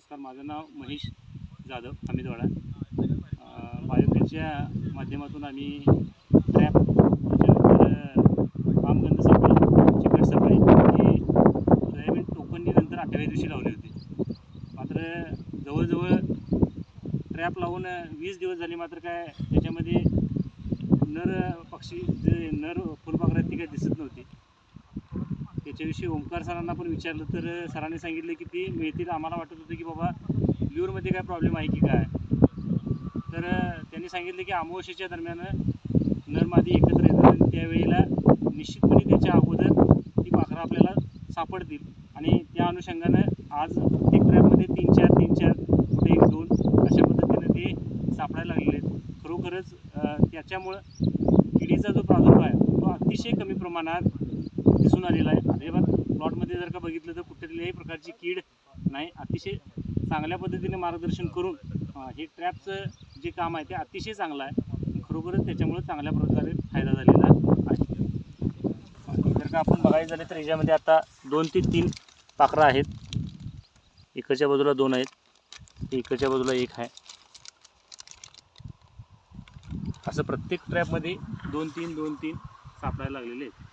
नमस्कार माझं नाव महेश जाधव अमितवाडा बायोकेलच्या माध्यमातून आम्ही ट्रॅप त्याच्यानंतर आमगंध सफाई चिकट सफाई हे सोयाबीन टोकणीनंतर अठराव्या दिवशी लावले होते. मात्र जवळजवळ ट्रॅप लावून वीस दिवस झाले मात्र काय त्याच्यामध्ये नर पक्षी जे नर फुलपाखरं ती काही दिसत नव्हती. त्याच्याविषयी ओंकार सरांना पण विचारलं तर सरांनी सांगितलं की ती मिळतील. आम्हाला वाटत होतं की बाबा ल्यूरमध्ये काय प्रॉब्लेम आहे की काय? तर त्यांनी सांगितलं की अमावस्येच्या दरम्यान नर मादी एकत्र येतात आणि त्यावेळेला निश्चितपणे त्याच्या अगोदर ती पाखरं आपल्याला सापडतील. आणि त्या अनुषंगानं आज प्रत्येक ट्रॅपमध्ये तीन चार तीन चार कुठे एक दोन अशा पद्धतीनं ते सापडायला लागलेले आहेत. खरोखरच त्याच्यामुळं किडीचा जो प्रादुर्भाव आहे तो अतिशय कमी प्रमाणात दिसून आलेला आहे. अजिबात प्लॉटमध्ये जर का बघितलं तर कुठल्याही प्रकारची कीड नाही अतिशय चांगल्या पद्धतीने मार्गदर्शन करून हे ट्रॅपचं जे काम आहे ते अतिशय चांगलं आहे. खरोखरच त्याच्यामुळे चांगल्या प्रकारे फायदा झालेला आहे. जर का आपण बघायचं झालं तर याच्यामध्ये आता दोन ते तीन पाखरं आहेत. इकडच्या बाजूला दोन आहेत. इकडच्या बाजूला एक आहे. असं प्रत्येक ट्रॅपमध्ये दोन तीन दोन तीन सापडायला लागलेले आहेत.